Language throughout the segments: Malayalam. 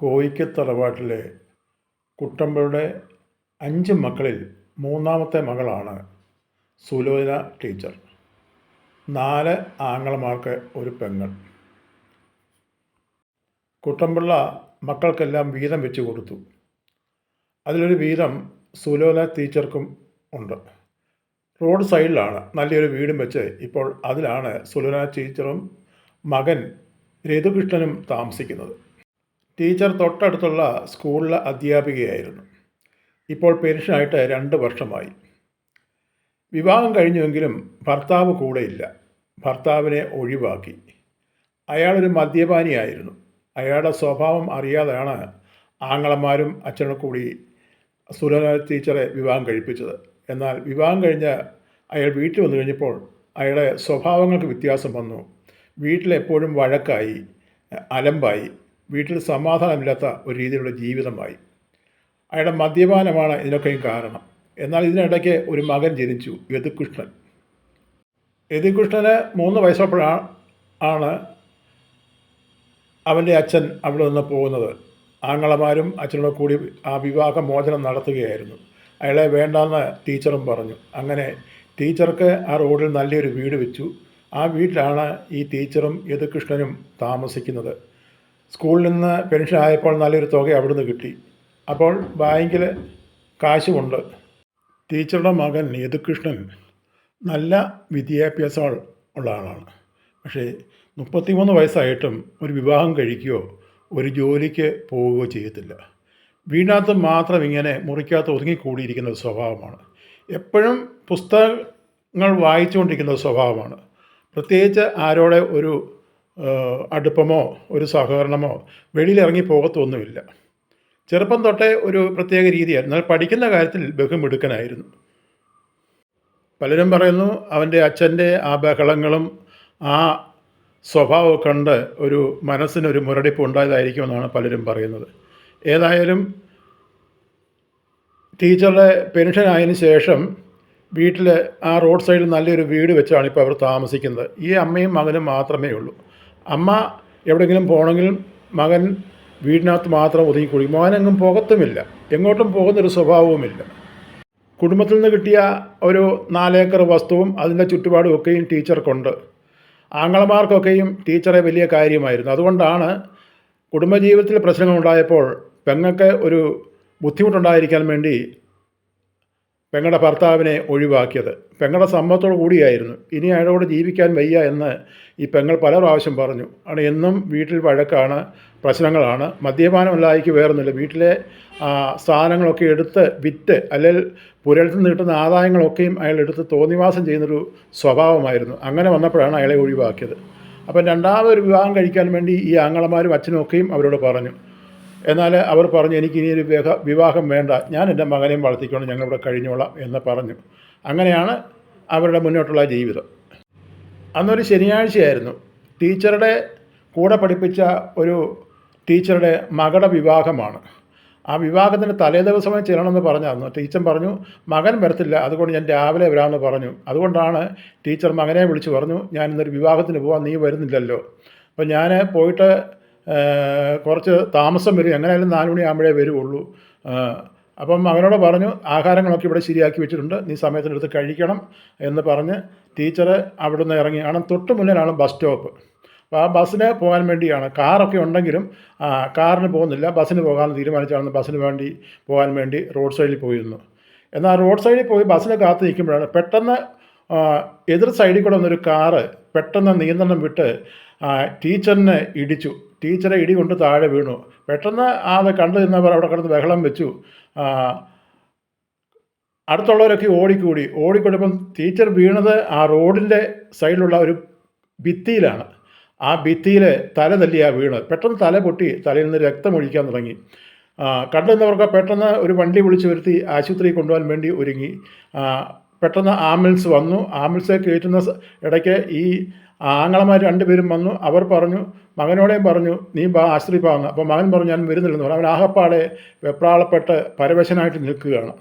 കോയിക്കൽ തറവാട്ടിലെ കുട്ടമ്പയുടെ അഞ്ച് മക്കളിൽ മൂന്നാമത്തെ മകളാണ് സുലോചന ടീച്ചർ നാല് ആങ്ങളമാർക്ക് ഒരു പെങ്ങൾ. കുട്ടമ്പിള്ള മക്കൾക്കെല്ലാം വീതം വെച്ച് കൊടുത്തു. അതിലൊരു വീതം സുലോല ടീച്ചർക്കും ഉണ്ട്. റോഡ് സൈഡിലാണ് നല്ലൊരു വീടും വെച്ച് ഇപ്പോൾ അതിലാണ് സുലോല ടീച്ചറും മകൻ രഘുകൃഷ്ണനും താമസിക്കുന്നത്. ടീച്ചർ തൊട്ടടുത്തുള്ള സ്കൂളിലെ അധ്യാപികയായിരുന്നു. ഇപ്പോൾ പെൻഷനായിട്ട് രണ്ട് വർഷമായി. വിവാഹം കഴിഞ്ഞുവെങ്കിലും ഭർത്താവ് കൂടെയില്ല. ഭർത്താവിനെ ഒഴിവാക്കി. അയാളൊരു മദ്യപാനിയായിരുന്നു. അയാളുടെ സ്വഭാവം അറിയാതെയാണ് ആങ്ങളമാരും അച്ഛനും കൂടി സുരന ടീച്ചറെ വിവാഹം കഴിപ്പിച്ചത്. എന്നാൽ വിവാഹം കഴിഞ്ഞ് അയാൾ വീട്ടിൽ വന്നു കഴിഞ്ഞപ്പോൾ അയാളുടെ സ്വഭാവങ്ങൾക്ക് വ്യത്യാസം വന്നു. വീട്ടിലെപ്പോഴും വഴക്കായി അലമ്പായി വീട്ടിൽ സമാധാനമില്ലാത്ത ഒരു രീതിയിലുള്ള ജീവിതമായി. അയാളുടെ മദ്യപാനമാണ് ഇതിനൊക്കെയും കാരണം. എന്നാൽ ഇതിനിടയ്ക്ക് ഒരു മകൻ ജനിച്ചു യദുകൃഷ്ണൻ യദുകൃഷ്ണന് മൂന്ന് വയസ്സപ്പോഴാണ് ആണ് അവന്റെ അച്ഛൻ അവിടെ നിന്ന് പോകുന്നത്. ആങ്ങളമാരും അച്ഛനോട് കൂടി ആ വിവാഹ മോചനം നടത്തുകയായിരുന്നു. അയാളെ വേണ്ടാന്ന് ടീച്ചറും പറഞ്ഞു. അങ്ങനെ ടീച്ചർക്ക് ആ റോഡിൽ നല്ലൊരു വീട് വെച്ചു. ആ വീട്ടിലാണ് ഈ ടീച്ചറും യദുകൃഷ്ണനും താമസിക്കുന്നത്. സ്കൂളിൽ നിന്ന് പെൻഷൻ ആയപ്പോൾ നല്ലൊരു തുക അവിടുന്ന് കിട്ടി. അപ്പോൾ ബാങ്കിൽ കാശുമുണ്ട്. ടീച്ചറുടെ മകൻ യദുകൃഷ്ണൻ നല്ല വിദ്യാഭ്യാസം ഉള്ള ആളാണ് പക്ഷേ മുപ്പത്തിമൂന്ന് വയസ്സായിട്ടും ഒരു വിവാഹം കഴിക്കുകയോ ഒരു ജോലിക്ക് പോവുകയോ ചെയ്യത്തില്ല. വീടിനകത്ത് മാത്രം ഇങ്ങനെ മുറിക്കകത്ത് ഒതുങ്ങിക്കൂടിയിരിക്കുന്ന ഒരു സ്വഭാവമാണ്. എപ്പോഴും പുസ്തകങ്ങൾ വായിച്ചുകൊണ്ടിരിക്കുന്ന ഒരു സ്വഭാവമാണ്. പ്രത്യേകിച്ച് ആരോടെ ഒരു അടുപ്പമോ ഒരു സഹകരണമോ വെളിയിലിറങ്ങി പോകത്തൊന്നുമില്ല. ചെറുപ്പം തൊട്ടേ ഒരു പ്രത്യേക രീതിയായിരുന്നു. എന്നാൽ പഠിക്കുന്ന കാര്യത്തിൽ ബഹുമിടുക്കനായിരുന്നു പലരും പറയുന്നു അവന്റെ അച്ഛന്റെ ആ ബഹളങ്ങളും ആ സ്വഭാവം കണ്ട് ഒരു മനസ്സിനൊരു മുരടിപ്പ് ഉണ്ടായതായിരിക്കുമെന്നാണ് പലരും പറയുന്നത്. ഏതായാലും ടീച്ചറുടെ പെൻഷൻ ആയതിനു ശേഷം വീട്ടിൽ ആ റോഡ് സൈഡിൽ നല്ലൊരു വീട് വെച്ചാണ് ഇപ്പോൾ അവർ താമസിക്കുന്നത്. ഈ അമ്മയും മകനും മാത്രമേ ഉള്ളൂ. അമ്മ എവിടെങ്കിലും പോകണമെങ്കിലും മകൻ വീടിനകത്ത് മാത്രം ഒതുങ്ങിക്കൂടി മോനെങ്ങും പോകത്തുമില്ല. എങ്ങോട്ടും പോകുന്നൊരു സ്വഭാവവുമില്ല. കുടുംബത്തിൽ നിന്ന് കിട്ടിയ ഒരു നാലേക്കർ വസ്തുവും അതിന്റെ ചുറ്റുപാടും ഒക്കെയും ടീച്ചർക്കുണ്ട്. ആങ്ങളമാർക്കൊക്കെയും ടീച്ചറെ വലിയ കാര്യമായിരുന്നു. അതുകൊണ്ടാണ് കുടുംബജീവിതത്തിൽ പ്രശ്നങ്ങളുണ്ടായപ്പോൾ പെങ്ങൾക്ക് ഒരു ബുദ്ധിമുട്ടുണ്ടായിരിക്കാൻ വേണ്ടി പെങ്ങളുടെ ഭർത്താവിനെ ഒഴിവാക്കിയത്. പെങ്ങളുടെ സമ്മതത്തോടു കൂടിയായിരുന്നു. ഇനി അയാളോട് ജീവിക്കാൻ വയ്യ എന്ന് ഈ പെങ്ങൾ പല പ്രാവശ്യം പറഞ്ഞു. ആണ് എന്നും വീട്ടിൽ വഴക്കാണ് പ്രശ്നങ്ങളാണ്. മദ്യപാനമല്ലായിക്ക് വേറൊന്നുമില്ല. വീട്ടിലെ സാധനങ്ങളൊക്കെ എടുത്ത് വിറ്റ് അല്ലെങ്കിൽ പുരത്തിൽ നിന്ന് കിട്ടുന്ന ആദായങ്ങളൊക്കെയും അയാൾ എടുത്ത് തോന്നിവാസം ചെയ്യുന്നൊരു സ്വഭാവമായിരുന്നു. അങ്ങനെ വന്നപ്പോഴാണ് അയാളെ ഒഴിവാക്കിയത്. അപ്പം രണ്ടാമതൊരു വിവാഹം കഴിക്കാൻ വേണ്ടി ഈ ആങ്ങളമാരും അച്ഛനും ഒക്കെയും അവരോട് പറഞ്ഞു. എന്നാൽ അവർ പറഞ്ഞു എനിക്ക് ഇനി ഒരു വിവാഹ വേണ്ട. ഞാൻ എന്റെ മകനെയും വളർത്തിക്കൊണ്ട് ഞങ്ങളിവിടെ കഴിഞ്ഞോളാം എന്ന് പറഞ്ഞു. അങ്ങനെയാണ് അവരുടെ മുന്നോട്ടുള്ള ജീവിതം. അന്നൊരു ശനിയാഴ്ചയായിരുന്നു. ടീച്ചറുടെ കൂടെ പഠിപ്പിച്ച ഒരു ടീച്ചറുടെ മകളുടെ വിവാഹമാണ്. ആ വിവാഹത്തിന് തലേ ചെല്ലണമെന്ന് പറഞ്ഞായിരുന്നു ടീച്ചർ പറഞ്ഞു മകൻ വരത്തില്ല അതുകൊണ്ട് ഞാൻ രാവിലെ വരാമെന്ന് പറഞ്ഞു. അതുകൊണ്ടാണ് ടീച്ചർ മകനെ വിളിച്ച് പറഞ്ഞു ഞാൻ ഇന്നൊരു വിവാഹത്തിന് പോകാൻ നീ വരുന്നില്ലല്ലോ. അപ്പോൾ ഞാൻ പോയിട്ട് കുറച്ച് താമസം വരും. എങ്ങനെയായാലും നാല് മണിയാകുമ്പോഴേ വരുള്ളൂ അപ്പം അവനോട് പറഞ്ഞു ആഹാരങ്ങളൊക്കെ ഇവിടെ ശരിയാക്കി വെച്ചിട്ടുണ്ട്. നീ സമയത്തിനടുത്ത് കഴിക്കണം എന്ന് പറഞ്ഞ് ടീച്ചറ് അവിടുന്ന് ഇറങ്ങി. കാരണം തൊട്ട് മുന്നിലാണ് ബസ് സ്റ്റോപ്പ്. അപ്പോൾ ആ ബസ്സിന് പോകാൻ വേണ്ടിയാണ്. കാറൊക്കെ ഉണ്ടെങ്കിലും കാറിന് പോകുന്നില്ല. ബസ്സിന് പോകാമെന്ന് തീരുമാനിച്ചാണ് ബസ്സിന് വേണ്ടി പോകാൻ വേണ്ടി റോഡ് സൈഡിൽ പോയിരുന്നു. എന്നാൽ റോഡ് സൈഡിൽ പോയി ബസ്സിന് കാത്ത് നിൽക്കുമ്പോഴാണ് പെട്ടെന്ന് എതിർ സൈഡിൽ കൂടെ വന്നൊരു കാറ് പെട്ടെന്ന് നിയന്ത്രണം വിട്ട് ടീച്ചറിനെ ഇടിച്ചു. ടീച്ചറെ ഇടി കൊണ്ട് താഴെ വീണു. പെട്ടെന്ന് അത് കണ്ടു നിന്നവർ അവിടെ കിടന്ന് ബഹളം വെച്ചു. അടുത്തുള്ളവരൊക്കെ ഓടിക്കൂടി. ഓടിക്കൂടിയപ്പം ടീച്ചർ വീണത് ആ റോഡിന്റെ സൈഡിലുള്ള ഒരു ഭിത്തിയിലാണ്. ആ ഭിത്തിയിൽ തല തല്ലിയാ വീണത്. പെട്ടെന്ന് തല പൊട്ടി. തലയിൽ നിന്ന് രക്തമൊഴിക്കാൻ തുടങ്ങി. ആ, കണ്ടു നിന്നവർക്ക് പെട്ടെന്ന് ഒരു വണ്ടി വിളിച്ചു വരുത്തി ആശുപത്രിയിൽ കൊണ്ടുപോകാൻ വേണ്ടി ഒരുങ്ങി. പെട്ടെന്ന് ആംബുലൻസ് വന്നു. ആംബുലൻസ് കയറ്റുന്ന ഇടയ്ക്ക് ഈ ആങ്ങളമാർ രണ്ടുപേരും വന്നു. അവർ പറഞ്ഞു മകനോടെയും പറഞ്ഞു നീ ബാ ആശ്രീ പോകാമെന്ന് അപ്പോൾ മകൻ പറഞ്ഞു ഞാൻ വരുന്നില്ലെന്ന് പറഞ്ഞു. അവൻ ആകപ്പാടെ വെപ്രാളപ്പെട്ട് പരവശനായിട്ട് നിൽക്കുകയാണ്.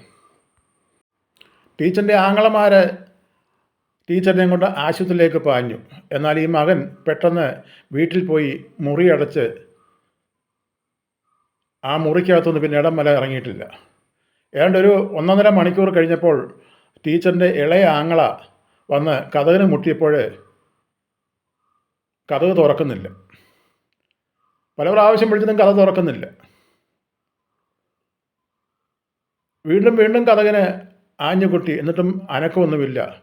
ടീച്ചറിന്റെ ആങ്ങളമാരെ ടീച്ചറിനെയും കൊണ്ട് ആശുപത്രിയിലേക്ക് പാഞ്ഞു. എന്നാൽ ഈ മകൻ പെട്ടെന്ന് വീട്ടിൽ പോയി മുറിയടച്ച് ആ മുറിക്കകത്തുനിന്ന് പിന്നെ ഇടം വല ഇറങ്ങിയിട്ടില്ല. ഏതാണ്ട് ഒരു ഒന്നൊന്നര മണിക്കൂർ കഴിഞ്ഞപ്പോൾ ടീച്ചറിന്റെ ഇളയ ആങ്ങള വന്ന് കഥകിന് മുട്ടിയപ്പോൾ കഥക് തുറക്കുന്നില്ല. പല പ്രാവശ്യം വിളിച്ചിട്ടും കഥ തുറക്കുന്നില്ല. വീണ്ടും വീണ്ടും കഥകനെ ആഞ്ഞുകുട്ടി. എന്നിട്ടും അനക്കമൊന്നുമില്ല.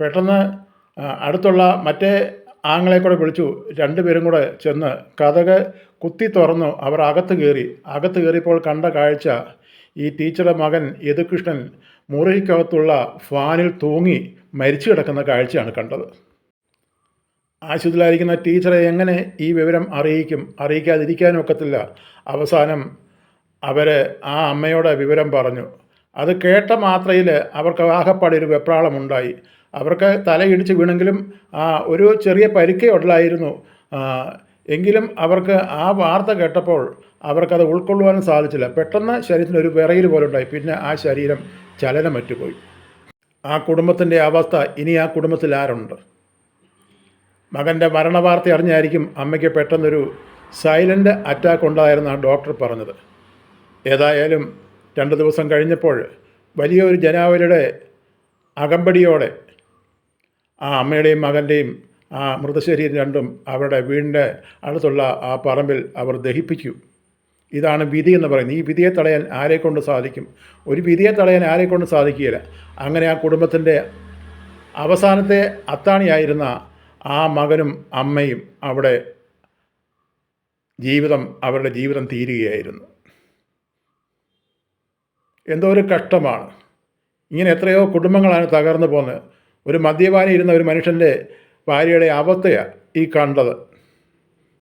പെട്ടെന്ന് അടുത്തുള്ള മറ്റേ ആങ്ങളെ കൂടെ വിളിച്ചു. രണ്ടുപേരും കൂടെ ചെന്ന് കഥക് കുത്തി തുറന്നു. അവർ അകത്ത് കയറി. അകത്ത് കയറിയപ്പോൾ കണ്ട കാഴ്ച ഈ ടീച്ചറുടെ മകൻ യദുകൃഷ്ണൻ മുറിക്കകത്തുള്ള ഫാനിൽ തൂങ്ങി മരിച്ചു കിടക്കുന്ന കാഴ്ചയാണ് കണ്ടത്. ആശുപത്രിയിലായിരിക്കുന്ന ടീച്ചറെ എങ്ങനെ ഈ വിവരം അറിയിക്കും? അറിയിക്കാതിരിക്കാനും ഒക്കത്തില്ല. അവസാനം അവർ ആ അമ്മയോട് വിവരം പറഞ്ഞു. അത് കേട്ട മാത്രയിൽ അവർക്ക് ആകപ്പാടെ ഒരു വെപ്രാളമുണ്ടായി. അവർക്ക് തലയിടിച്ച് വീണെങ്കിലും ആ ഒരു ചെറിയ പരിക്കേ ഉള്ളായിരുന്നു. എങ്കിലും അവർക്ക് ആ വാർത്ത കേട്ടപ്പോൾ അവർക്കത് ഉൾക്കൊള്ളുവാനും സാധിച്ചില്ല. പെട്ടെന്ന് ശരീരത്തിന് ഒരു വിറയിൽ പോലെ ഉണ്ടായി പിന്നെ ആ ശരീരം ചലനമറ്റുപോയി. ആ കുടുംബത്തിന്റെ അവസ്ഥ ഇനി ആ കുടുംബത്തിൽ ആരുണ്ട് മകന്റെ മരണവാർത്ത അറിഞ്ഞായിരിക്കും അമ്മയ്ക്ക് പെട്ടെന്നൊരു സൈലന്റ് അറ്റാക്ക് ഉണ്ടായിരുന്ന ഡോക്ടർ പറഞ്ഞത്. ഏതായാലും രണ്ട് ദിവസം കഴിഞ്ഞപ്പോൾ വലിയൊരു ജനാവലിയുടെ അകമ്പടിയോടെ ആ അമ്മയുടെയും മകന്റെയും ആ മൃതശരീരം രണ്ടും അവരുടെ വീടിന്റെ അടുത്തുള്ള ആ പറമ്പിൽ അവർ ദഹിപ്പിച്ചു. ഇതാണ് വിധി എന്ന് പറയുന്നത്. ഈ വിധിയെ തടയാൻ ആരെക്കൊണ്ട് സാധിക്കും? ഒരു വിധിയെ തടയാൻ ആരെക്കൊണ്ട് സാധിക്കുകയില്ല. അങ്ങനെ ആ കുടുംബത്തിന്റെ അവസാനത്തെ അത്താണിയായിരുന്ന ആ മകനും അമ്മയും അവിടെ ജീവിതം അവരുടെ ജീവിതം തീരുകയായിരുന്നു. എന്തോ ഒരു കഷ്ടമാണ്. ഇങ്ങനെ എത്രയോ കുടുംബങ്ങളാണ് തകർന്നു പോകുന്നത് ഒരു മദ്യപാനി ഇരുന്ന ഒരു മനുഷ്യന്റെ ഭാര്യയുടെ അവസ്ഥയാണ് ഈ കണ്ടത്.